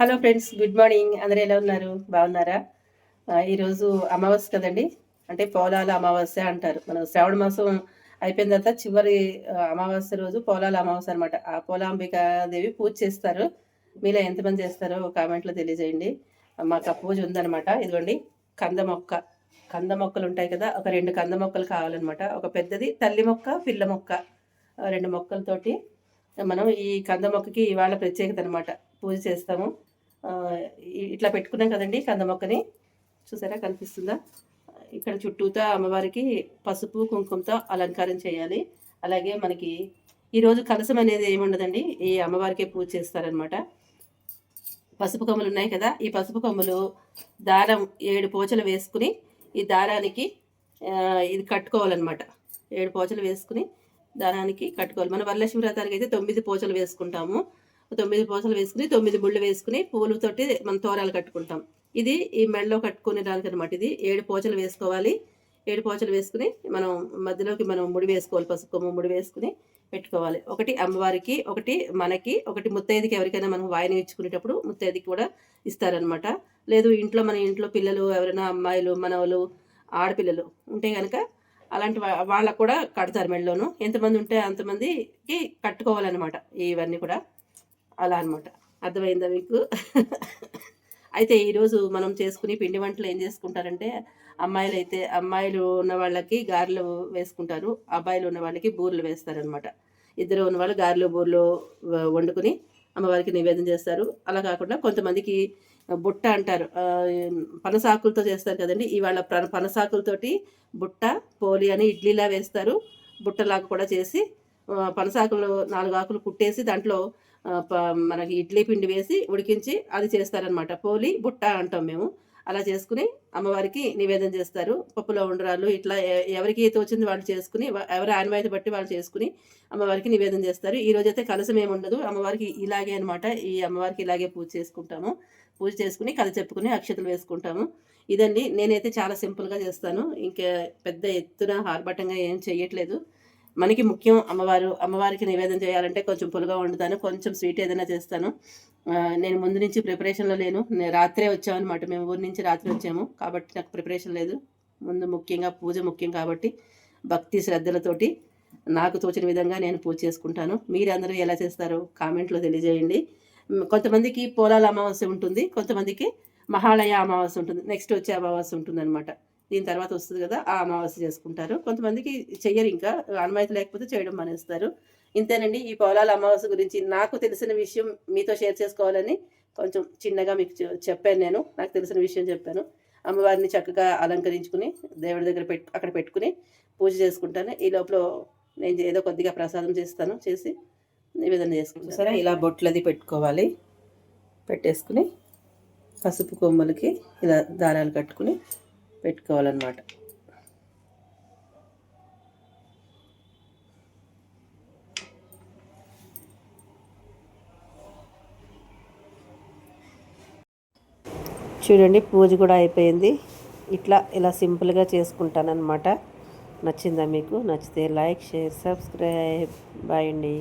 Hello friends good morning. అందరూ ఎలా ఉన్నారు? బాగున్నారా? ఈరోజు అమావాస్య కదండి. అంటే పోలాల అమావాస్య అంటారు. మనం శ్రావణ మాసం అయిపోయిన తర్వాత చివరి అమావాస్య రోజు పోలాల అమావాస్య అనమాట ఆ పోలాంబికాదేవి పూజ చేస్తారు. మీలో ఎంతమంది చేస్తారో కామెంట్లో తెలియజేయండి. మాకు ఆ పూజ ఉందనమాట ఇదిగోండి కంద మొక్క. కంద మొక్కలు ఉంటాయి కదా ఒక రెండు కంద మొక్కలు కావాలన్నమాట. ఒక పెద్దది తల్లి మొక్క పిల్ల మొక్క. రెండు మొక్కలతోటి మనం ఈ కంద మొక్కకి ఇవాళ ప్రత్యేకత అనమాట పూజ చేస్తాము. ఇట్లా పెట్టుకున్నాం కదండి కంద మొక్కని. చూసారా కనిపిస్తుందా? ఇక్కడ చుట్టూతా అమ్మవారికి పసుపు కుంకుమతో అలంకారం చేయాలి. అలాగే మనకి ఈరోజు కలసం అనేది ఏముండదండి ఈ అమ్మవారికే పూజ చేస్తారనమాట. పసుపు కొమ్ములు ఉన్నాయి కదా ఈ పసుపు కొమ్ములు దారం ఏడు పోచలు వేసుకుని ఈ దారానికి ఇది కట్టుకోవాలన్నమాట ఏడు పోచలు వేసుకుని దారానికి కట్టుకోవాలి. మన వరలక్ష్మి వ్రతానికి అయితే తొమ్మిది పోచలు వేసుకుంటాము. తొమ్మిది పోచలు వేసుకుని తొమ్మిది ముళ్ళు వేసుకుని పూలతోటి మనం తోరాలు కట్టుకుంటాం. ఇది ఈ మెడలో కట్టుకునే దానికి అనమాట ఇది. ఏడు పోచలు వేసుకోవాలి. ఏడు పోచలు వేసుకుని మనం మధ్యలోకి మనం ముడి వేసుకోవాలి పసుపు కొమ్ము ముడి వేసుకుని పెట్టుకోవాలి. ఒకటి అమ్మవారికి ఒకటి మనకి ఒకటి ముత్తైదుకి ఎవరికైనా మనం వాయిని ఇచ్చుకునేటప్పుడు ముత్తైదుకి కూడా ఇస్తారనమాట లేదు ఇంట్లో మన ఇంట్లో పిల్లలు ఎవరైనా అమ్మాయిలు మనవలు ఆడపిల్లలు ఉంటే కనుక అలాంటి వా- వాళ్ళకు కూడా కడతారు మెడలోను. ఎంతమంది ఉంటే అంతమందికి కట్టుకోవాలన్నమాట ఇవన్నీ కూడా. అలా అనమాట అర్థమైందా మీకు? అయితే ఈరోజు మనం చేసుకుని పిండి వంటలు ఏం చేసుకుంటారంటే అమ్మాయిలు అయితే అమ్మాయిలు ఉన్న వాళ్ళకి గారెలు వేసుకుంటారు అబ్బాయిలు ఉన్న వాళ్ళకి బూరెలు వేస్తారనమాట ఇద్దరు ఉన్న వాళ్ళు గారెలు బూరెలు వండుకుని అమ్మవారికి నివేదన చేస్తారు. అలా కాకుండా కొంతమందికి బుట్ట అంటారు. పనసాకులతో చేస్తారు కదండి. ఇవాళ ప్ర- పనసాకులతోటి బుట్ట పోలి అని ఇడ్లీలా వేస్తారు. బుట్టలాగా కూడా చేసి పనసాకులు నాలుగు ఆకులు కుట్టేసి దాంట్లో మనకి ఇడ్లీ పిండి వేసి ఉడికించి అది చేస్తారనమాట పోలి బుట్ట అంటాం మేము. అలా చేసుకుని అమ్మవారికి నివేదన చేస్తారు. పప్పులో ఉండరాలు ఇట్లా ఎవరికి తోచింది వాళ్ళు చేసుకుని ఎవరి ఆనవాయితీ బట్టి వాళ్ళు చేసుకుని అమ్మవారికి నివేదన చేస్తారు. ఈ రోజైతే కలసం ఏమి ఉండదు. అమ్మవారికి ఇలాగే అనమాట ఈ అమ్మవారికి ఇలాగే పూజ చేసుకుంటాము. పూజ చేసుకుని కథ చెప్పుకుని అక్షతలు వేసుకుంటాము. ఇదండి. నేనైతే చాలా సింపుల్గా చేస్తాను. ఇంకా పెద్ద ఎత్తున ఆర్భటంగా ఏం చేయట్లేదు మనకి ముఖ్యం అమ్మవారు అమ్మవారికి నివేదన చేయాలంటే కొంచెం పులుగా వండుతాను కొంచెం స్వీట్ ఏదైనా చేస్తాను. నేను ముందు నుంచి ప్రిపరేషన్లో లేను. నేను రాత్రే వచ్చామన్నమాట. మేము ఊరి నుంచి రాత్రి వచ్చాము. కాబట్టి నాకు ప్రిపరేషన్ లేదు. ముందు ముఖ్యంగా పూజ ముఖ్యం కాబట్టి భక్తి శ్రద్ధలతోటి నాకు తోచిన విధంగా నేను పూజ చేసుకుంటాను. మీరందరూ ఎలా చేస్తారో కామెంట్లో తెలియజేయండి. కొంతమందికి పోలాల అమావాస్య ఉంటుంది. కొంతమందికి మహాలయ అమావాస్య ఉంటుంది. నెక్స్ట్ వచ్చే అమావాస్య ఉంటుంది అనమాట దీని తర్వాత వస్తుంది కదా ఆ అమావాస్య చేసుకుంటారు. కొంతమందికి చెయ్యరు ఇంకా అనుమతి లేకపోతే చేయడం మానేస్తారు. ఇంతేనండి ఈ పొలాల అమావాస్య గురించి నాకు తెలిసిన విషయం మీతో షేర్ చేసుకోవాలని కొంచెం చిన్నగా మీకు చెప్పాను నేను. నాకు తెలిసిన విషయం చెప్పాను. అమ్మవారిని చక్కగా అలంకరించుకుని దేవుడి దగ్గర పెట్టు అక్కడ పెట్టుకుని పూజ చేసుకుంటాను. ఈ లోపల నేను ఏదో కొద్దిగా ప్రసాదం చేస్తాను చేసి నివేదన చేసుకుంటాను. సరే ఇలా బొట్లది పెట్టుకోవాలి. పెట్టేసుకుని పసుపు కొమ్మలకి ఇలా దారాలు కట్టుకుని పెట్టుకోవాలన్నమాట. చూడండి పూజ కూడా అయిపోయింది. ఇట్లా ఇలా సింపుల్గా చేసుకుంటానన్నమాట. నచ్చిందా మీకు? నచ్చితే లైక్ షేర్ సబ్స్క్రైబ్. బాయ్ అండి.